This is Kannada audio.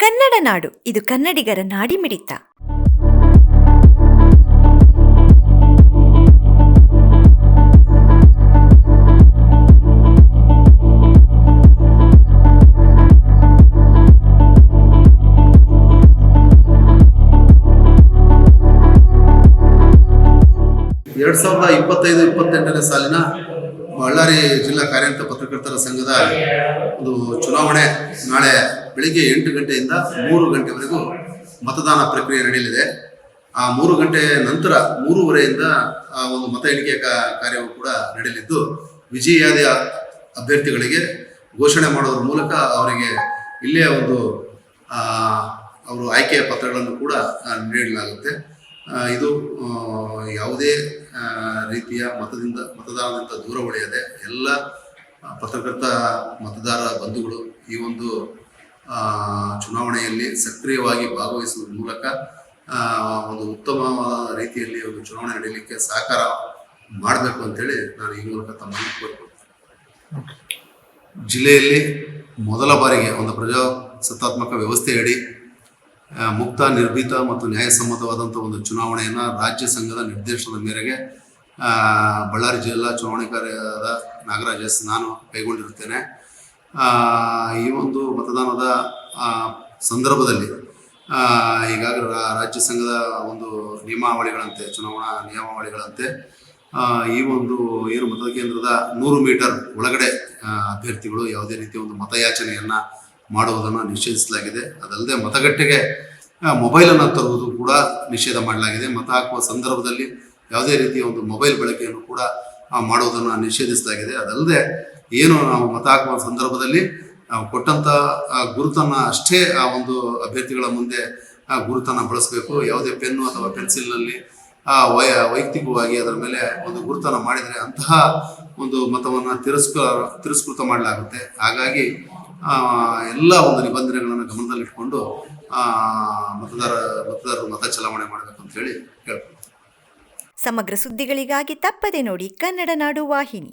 ಕನ್ನಡ ನಾಡು, ಇದು ಕನ್ನಡಿಗರ ನಾಡಿಮಿಡಿತ ಎರಡ್ ಸಾವಿರದ ಇಪ್ಪತ್ತೈದು, ಇಪ್ಪತ್ತೆಂಟನೇ ಸಾಲಿನ ಬಳ್ಳಾರಿ ಜಿಲ್ಲಾ ಕಾರ್ಯಂತ ಪತ್ರಕರ್ತರ ಸಂಘದ ಒಂದು ಚುನಾವಣೆ ನಾಳೆ ಬೆಳಿಗ್ಗೆ ಎಂಟು ಗಂಟೆಯಿಂದ ಮೂರು ಗಂಟೆವರೆಗೂ ಮತದಾನ ಪ್ರಕ್ರಿಯೆ ನಡೆಯಲಿದೆ. ಆ ಮೂರು ಗಂಟೆ ನಂತರ ಮೂರುವರೆಯಿಂದ ಆ ಒಂದು ಮತ ಎಣಿಕೆ ಕಾರ್ಯವು ಕೂಡ ನಡೆಯಲಿದ್ದು, ವಿಜಯಾದ ಅಭ್ಯರ್ಥಿಗಳಿಗೆ ಘೋಷಣೆ ಮಾಡೋದ್ರ ಮೂಲಕ ಅವರಿಗೆ ಇಲ್ಲೇ ಒಂದು ಅವರು ಆಯ್ಕೆಯ ಪತ್ರಗಳನ್ನು ಕೂಡ ನೀಡಲಾಗುತ್ತೆ. ಇದು ಯಾವುದೇ ರೀತಿಯ ಮತದಿಂದ, ಮತದಾನದಿಂದ ದೂರ ಉಳಿಯದೆ ಎಲ್ಲ ಪತ್ರಕರ್ತ ಮತದಾರ ಬಂಧುಗಳು ಈ ಒಂದು ಚುನಾವಣೆಯಲ್ಲಿ ಸಕ್ರಿಯವಾಗಿ ಭಾಗವಹಿಸುವ ಮೂಲಕ ಒಂದು ಉತ್ತಮವಾದ ರೀತಿಯಲ್ಲಿ ಒಂದು ಚುನಾವಣೆ ನಡೆಯಲಿಕ್ಕೆ ಸಹಕಾರ ಮಾಡಬೇಕು ಅಂತೇಳಿ ನಾನು ಈ ಮೂಲಕ ತಮ್ಮನ್ನು ಜಿಲ್ಲೆಯಲ್ಲಿ ಮೊದಲ ಬಾರಿಗೆ ಒಂದು ಪ್ರಜಾಸತ್ತಾತ್ಮಕ ವ್ಯವಸ್ಥೆಯಡಿ ಮುಕ್ತ, ನಿರ್ಭೀತ ಮತ್ತು ನ್ಯಾಯಸಮ್ಮತವಾದಂಥ ಒಂದು ಚುನಾವಣೆಯನ್ನು ರಾಜ್ಯ ಸಂಘದ ನಿರ್ದೇಶನದ ಮೇರೆಗೆ ಬಳ್ಳಾರಿ ಜಿಲ್ಲಾ ಚುನಾವಣಾಧಿಕಾರಿಯಾದ ನಾಗರಾಜ್ ಎಸ್ ನಾನು ಕೈಗೊಂಡಿರುತ್ತೇನೆ. ಈ ಒಂದು ಮತದಾನದ ಸಂದರ್ಭದಲ್ಲಿ ಈಗಾಗಲೇ ರಾಜ್ಯ ಸಂಘದ ಒಂದು ನಿಯಮಾವಳಿಗಳಂತೆ, ಚುನಾವಣಾ ನಿಯಮಾವಳಿಗಳಂತೆ ಈ ಒಂದು ಏನು ಮತಕೇಂದ್ರದ ನೂರು ಮೀಟರ್ ಒಳಗಡೆ ಅಭ್ಯರ್ಥಿಗಳು ಯಾವುದೇ ರೀತಿಯ ಒಂದು ಮತಯಾಚನೆಯನ್ನು ಮಾಡುವುದನ್ನು ನಿಷೇಧಿಸಲಾಗಿದೆ. ಅದಲ್ಲದೆ ಮತಗಟ್ಟೆಗೆ ಮೊಬೈಲನ್ನು ತರುವುದು ಕೂಡ ನಿಷೇಧ ಮಾಡಲಾಗಿದೆ. ಮತ ಹಾಕುವ ಸಂದರ್ಭದಲ್ಲಿ ಯಾವುದೇ ರೀತಿಯ ಒಂದು ಮೊಬೈಲ್ ಬಳಕೆಯನ್ನು ಕೂಡ ಮಾಡುವುದನ್ನು ನಿಷೇಧಿಸಲಾಗಿದೆ. ಅದಲ್ಲದೆ ಏನು ನಾವು ಮತ ಹಾಕುವ ಸಂದರ್ಭದಲ್ಲಿ ನಾವು ಕೊಟ್ಟಂತ ಗುರುತನ್ನ ಅಷ್ಟೇ ಆ ಒಂದು ಅಭ್ಯರ್ಥಿಗಳ ಮುಂದೆ ಆ ಗುರುತನ್ನ ಬಳಸಬೇಕು. ಯಾವುದೇ ಪೆನ್ನು ಅಥವಾ ಪೆನ್ಸಿಲ್ನಲ್ಲಿ ಆ ವಯ, ವೈಯಕ್ತಿಕವಾಗಿ ಅದರ ಮೇಲೆ ಒಂದು ಗುರುತನ್ನ ಮಾಡಿದರೆ ಅಂತಹ ಒಂದು ಮತವನ್ನು ತಿರಸ್ಕ, ತಿರಸ್ಕೃತ ಮಾಡಲಾಗುತ್ತೆ. ಹಾಗಾಗಿ ಎಲ್ಲ ಒಂದು ನಿಬಂಧನೆಗಳನ್ನು ಗಮನದಲ್ಲಿಟ್ಕೊಂಡು ಮತದಾರ, ಮತದಾರರು ಮತ ಚಲಾವಣೆ ಮಾಡಬೇಕು ಅಂತ ಹೇಳಿ ಹೇಳ್ಬೋದು ಸಮಗ್ರ ಸುದ್ದಿಗಳಿಗಾಗಿ ತಪ್ಪದೆ ನೋಡಿ ಕನ್ನಡ ನಾಡು ವಾಹಿನಿ.